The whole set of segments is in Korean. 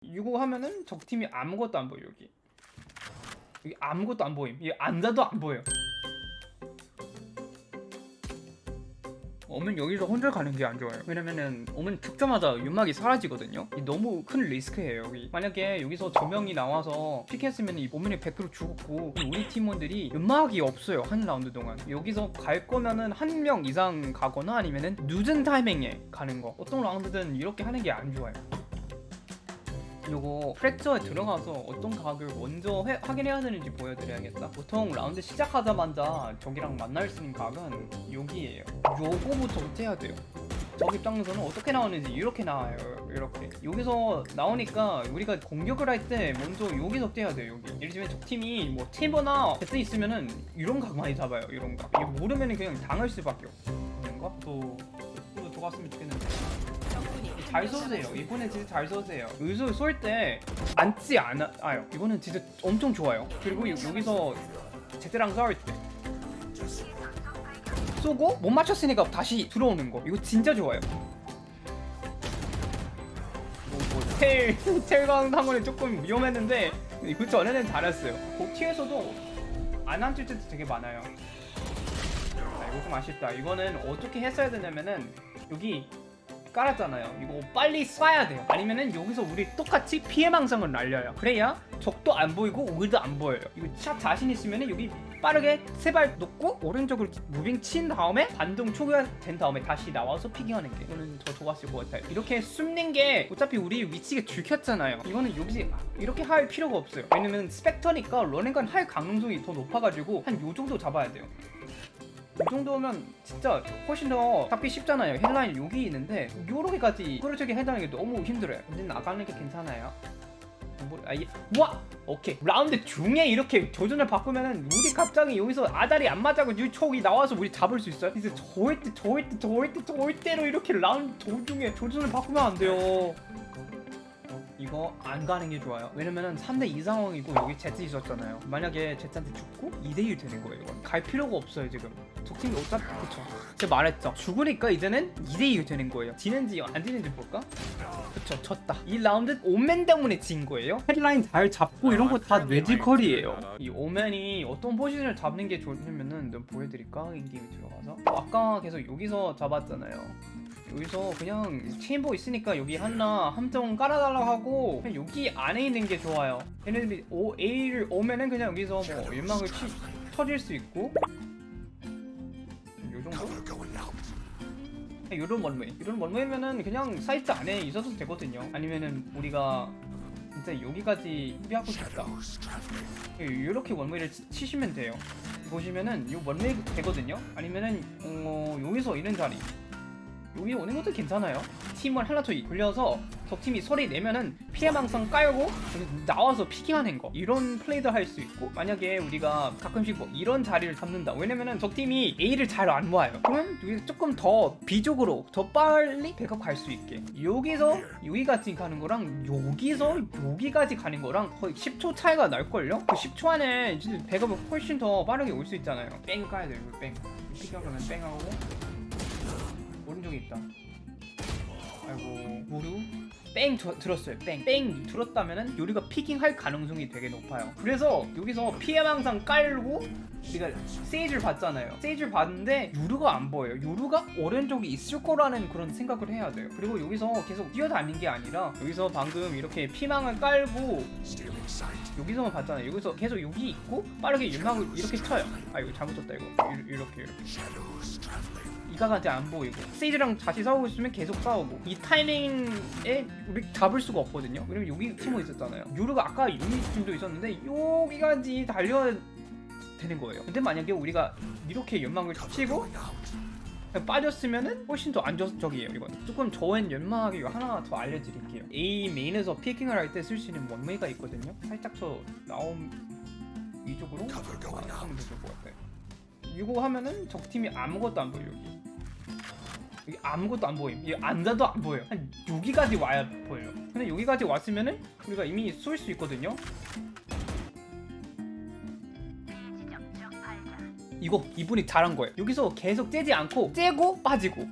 이거 하면은 적팀이 아무것도 안 보여 여기. 여기 아무것도 안 보임. 이 앉아도 안 보여. 오면 여기서 혼자 가는 게 안 좋아요. 왜냐면은 오면 죽자마자 연막이 사라지거든요. 이 너무 큰 리스크예요 여기. 만약에 여기서 두 명이 나와서 픽했으면 이 오면이 100% 죽었고 우리 팀원들이 연막이 없어요 한 라운드 동안. 여기서 갈 거면은 한 명 이상 가거나 아니면은 늦은 타이밍에 가는 거. 어떤 라운드든 이렇게 하는 게 안 좋아요 요거 프랙처에 들어가서 어떤 각을 먼저 해- 확인해야 되는지 보여드려야겠다. 보통 라운드 시작하자마자 저기랑 만날 수 있는 각은 여기에요. 요거부터 째야 돼요. 적 입장에서는 어떻게 나오는지 이렇게 나와요 이렇게. 여기서 나오니까 우리가 공격을 할 때 먼저 여기서 째야 돼요 여기. 예를 들면 적팀이 뭐 팀버나 배트 있으면은 이런 각 많이 잡아요 이런 각. 이거 모르면은 그냥 당할 수밖에 없는 거또 또 들어갔으면 좋겠는데 잘 쏘세요. 이번에 진짜 잘 쏘세요. 여기서 쏠때 앉지 않아요. 이거는 진짜 엄청 좋아요. 그리고 여- 여기서 제트랑 싸울 때 쏘고 못 맞췄으니까 다시 들어오는 거. 이거 진짜 좋아요. 텔, 텔강 상원이 조금 위험했는데 그 전에는 잘했어요. 그 티에서도 안 앉을 때도 되게 많아요. 아, 이거 좀 아쉽다. 이거는 어떻게 했어야 되냐면은 여기 깔았잖아요. 이거 빨리 쏴야 돼요. 아니면은 여기서 우리 똑같이 피해 망상을 날려요. 그래야 적도 안 보이고 우리도 안 보여요. 이거 샷 자신 있으면은 여기 빠르게 세 발 놓고 오른쪽으로 무빙 친 다음에 반동 초기화된 다음에 다시 나와서 피킹하는 게 이거는 더 좋았을 것 같아요. 이렇게 숨는 게 어차피 우리 위치가 들켰잖아요. 이거는 여기 이렇게 할 필요가 없어요. 왜냐면 스펙터니까 러닝간 할 가능성이 더 높아가지고 한 요 정도 잡아야 돼요. 이 정도면 진짜 훨씬 더 잡기 쉽잖아요. 헤드라인 여기 있는데 요렇게 까지 그렇게 해당하는 게 너무 힘들어요. 근데 나가는 게 괜찮아요. 뭐, 아, 예. 와! 오케이. 라운드 중에 이렇게 조준을 바꾸면은 우리 갑자기 여기서 아다리 안 맞아고 이 촉이 나와서 우리 잡을 수 있어요? 이제 절대 절대 절대 절대로 이렇게 라운드 도중에 조준을 바꾸면 안 돼요. 이거 안 가는 게 좋아요. 왜냐면은 3대 2 상황이고 여기 제트 있었잖아요. 만약에 제트한테 죽고 2대 1 되는 거예요. 이건 갈 필요가 없어요 지금. 적팀이 어차피 그쵸. 제가 말했죠. 죽으니까 이제는 2대 2 되는 거예요. 지는지 안 지는지 볼까? 그쵸 졌다. 이 라운드 오맨 때문에 진 거예요. 헤드라인 잘 잡고 이런 거 다 뇌지컬이에요. 이 오맨이 어떤 포지션을 잡는 게 좋냐면은 좀 보여드릴까? 인게임 들어가서. 아까 계속 여기서 잡았잖아요. 여기서 그냥 체인버 있으니까 여기 하나 함정 깔아달라고 하고 그냥 여기 안에 있는 게 좋아요. 얘네들이 오, A를 오면은 그냥 여기서 뭐 연막을 치, 터질 수 있고 요 정도? 이런 원웨이 이런 원웨이면은 그냥 사이트 안에 있어도 되거든요. 아니면은 우리가 진짜 여기까지 수비하고 싶다. 이렇게 원웨이를 치- 치시면 돼요. 보시면은 요 원웨이 되거든요. 아니면은 어, 여기서 이런 자리 여기 오는 것도 괜찮아요. 팀을 하나 더 굴려서 적팀이 소리 내면은 피해망상 깔고 나와서 피킹하는 거. 이런 플레이도 할 수 있고 만약에 우리가 가끔씩 뭐 이런 자리를 잡는다. 왜냐면은 적팀이 A를 잘 안 모아요. 그러면 여기 조금 더 B쪽으로 더 빨리 백업 갈 수 있게. 여기서 여기까지 가는 거랑 여기서 여기까지 가는 거랑 거의 10초 차이가 날걸요? 그 10초 안에 백업이 훨씬 더 빠르게 올 수 있잖아요. 뺑 까야 돼요 뺑. 피킹하면 뺑하고 오른쪽에 있다. 아이고 무루 뺑 저- 들었어요. 뺑. 뺑 들었다면은 요리가 피킹할 가능성이 되게 높아요. 그래서 여기서 피해 망상 깔고 우리가 세이지를 봤잖아요. 세이지를 봤는데 요루가 안 보여요. 요루가 오른쪽에 있을 거라는 그런 생각을 해야 돼요. 그리고 여기서 계속 뛰어다니는 게 아니라 여기서 방금 이렇게 피망을 깔고 여기서만 봤잖아요. 여기서 계속 여기 있고 빠르게 윤망을 이렇게 쳐요. 아 이거 잘못 쳤다 이거. 이- 이렇게 이렇게. 이가한테 안 보이고 세이지랑 다시 싸우고 있으면 계속 싸우고 이 타이밍에 우리 잡을 수가 없거든요. 왜냐면 여기 팀워 있었잖아요. 요르가 아까 여기 팀도 있었는데 여기까지 달려야 되는 거예요. 근데 만약에 우리가 이렇게 연막을 치고 빠졌으면은 훨씬 더 안정적이에요 이건. 조금 저엔 연막 이거 하나 더 알려드릴게요. A 메인에서 피킹을 할 때 쓸 수 있는 원웨이가 있거든요. 살짝 저 나옴 위쪽으로 아, 하면 될것 같아요. 이거 하면은 적팀이 아무것도 안 보여 여기 여기 아무것도 안 보임. 여기 앉아도 안 보여 한 여기까지 와야 보여요. 근데 여기까지 왔으면은 우리가 이미 쏠 수 있거든요. 이거 이분이 잘한 거예요. 여기서 계속 째지 않고 째고? 빠지고.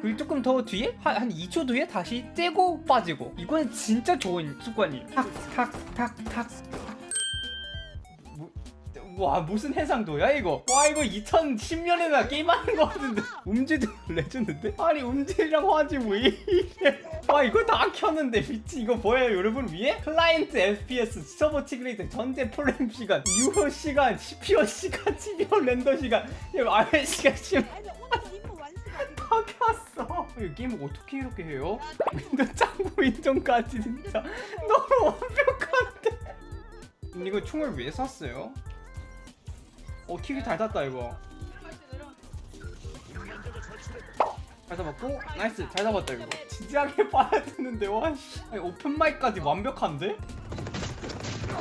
그리고 조금 더 뒤에 한, 한 2초 뒤에 다시 떼고 빠지고. 이건 진짜 좋은 습관이에요. 탁탁탁탁. 뭐, 와 무슨 해상도야 이거? 와 이거 2010년에나 게임하는 거 같은데. 음질도 레전드인데? 아니 음질이랑 화질 왜 이래 와 이거 다 켰는데 미치 이거 보여요 여러분? 위에? 클라이언트 FPS 서버 티그레이트 전체 프레임 시간 유효 시간 CPU 시간 CPU 렌더 시간 RL 시간. 아니 오늘 임무 다 켰어. 이 게임 어떻게 이렇게 해요? 윈도우 짱구 인정까지 진짜. 너무 완벽한데. 이거 총을 왜 샀어요? 어 킥이 잘 탔다 이거. 잘 잡았고 나이스. 잘 잡았다 이거. 진지하게 봐야 되는데 와씨. 아니 오픈 마이크까지 완벽한데?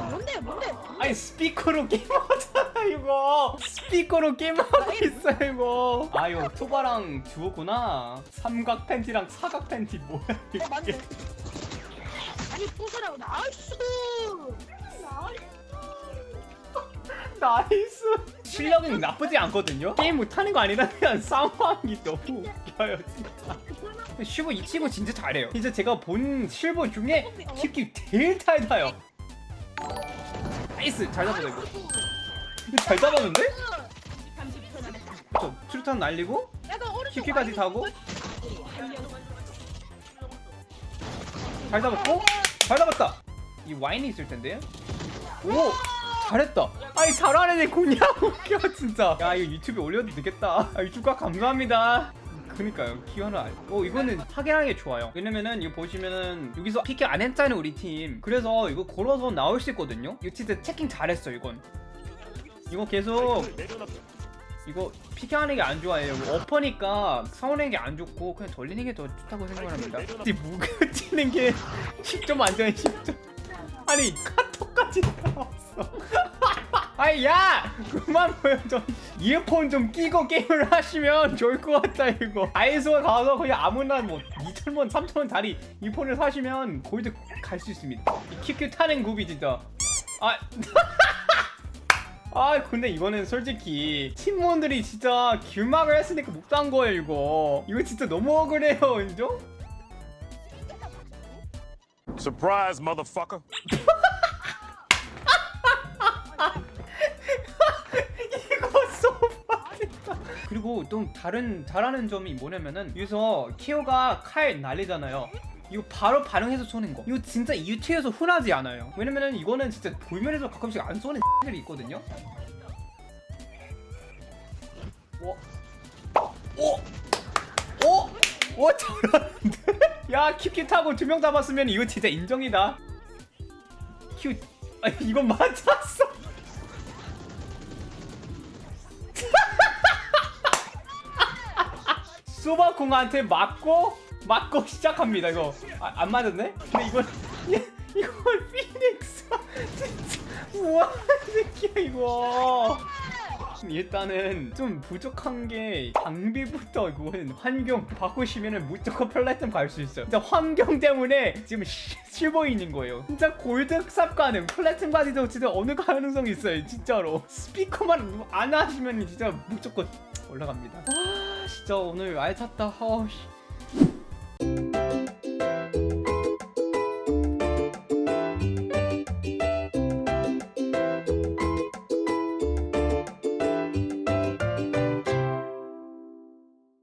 뭔데 뭔데? 아니 스피커로 게임하잖아 이거. 스피커로 게임하고 있어 이거. 아 이거 투바랑 듀오구나. 삼각 팬티랑 사각 팬티 뭐야 이게 맞네. 아니 부수라고. 나이스 나이스. 실력은 나쁘지 않거든요. 게임 못하는 거 아니라 그냥 상황이 너무 웃겨요 진짜. 실버 이 친구 진짜 잘해요. 진짜 제가 본 실버 중에 킥이 제일 잘 타요. 나이스. 잘 잡았다 이거. 이거 잘 잡았는데? 저 수류탄 날리고 키키까지 타고. 잘 잡았고? 잘 잡았다. 이 와인이 있을 텐데 오 잘했다 아니 잘하네 그냥 웃겨 진짜 야 이거 유튜브에 올려도 되겠다 아 유튜브가 감사합니다 그니까요 기어는 알. 어 이거는 확인하는 게 좋아요 왜냐면은 이거 보시면은 여기서 피켓 안 했잖아요 우리 팀 그래서 이거 걸어서 나올 수 있거든요 이거 진짜 체킹 잘했어 이건 이거 계속 이거 피킹하는 게 안 좋아해요. 어퍼니까 사오는 게 안 좋고 그냥 돌리는 게 더 좋다고 생각합니다. 이 무게 찌는 게 10점 만점에 10점. 아니 카톡까지 나왔어. 아니 야 그만 보여줘. 이어폰 좀 끼고 게임을 하시면 좋을 것 같다 이거. 아이소 가서 그냥 아무나 뭐 2천원 3천원 다리 이어폰을 사시면 골드 갈수 있습니다. 이 큐큐 타는 굽이 진짜. 아. 아 근데 이거는 솔직히 팀원들이 진짜 길막을 했으니까 못한 거예요 이거 이거 진짜 너무 억울해요 인정? Surprise, motherfucker. 그리고 또 다른 잘하는 점이 뭐냐면은 여기서 키오가 칼 날리잖아요 이거 바로 반응해서 쏘는 거 이거 진짜 유튜브에서 흔하지 않아요 왜냐면은 이거는 진짜 볼면에서 가끔씩 안 쏘는 들이 있거든요 와. 오! 오! 오 잘하는데? 야 큐큐 타고 두 명 잡았으면 이거 진짜 인정이다. 큐 아, 이건 맞았어. 소바콩한테 맞고 맞고 시작합니다 이거. 아, 안 맞았네? 근데 이건 이건 피닉스. 진짜 우와 이 새끼야 이거 일단은 좀 부족한 게 장비부터 이거는 환경 바꾸시면은 무조건 플래툰 갈수 있어요. 진짜 환경 때문에 지금 시- 실버인인 거예요. 진짜 골드 삽 가는 플래툰까지도 진짜 어느 가능성이 있어요 진짜로. 스피커만 안 하시면 진짜 무조건 올라갑니다. 아. 진짜 오늘 알찼다. 어씨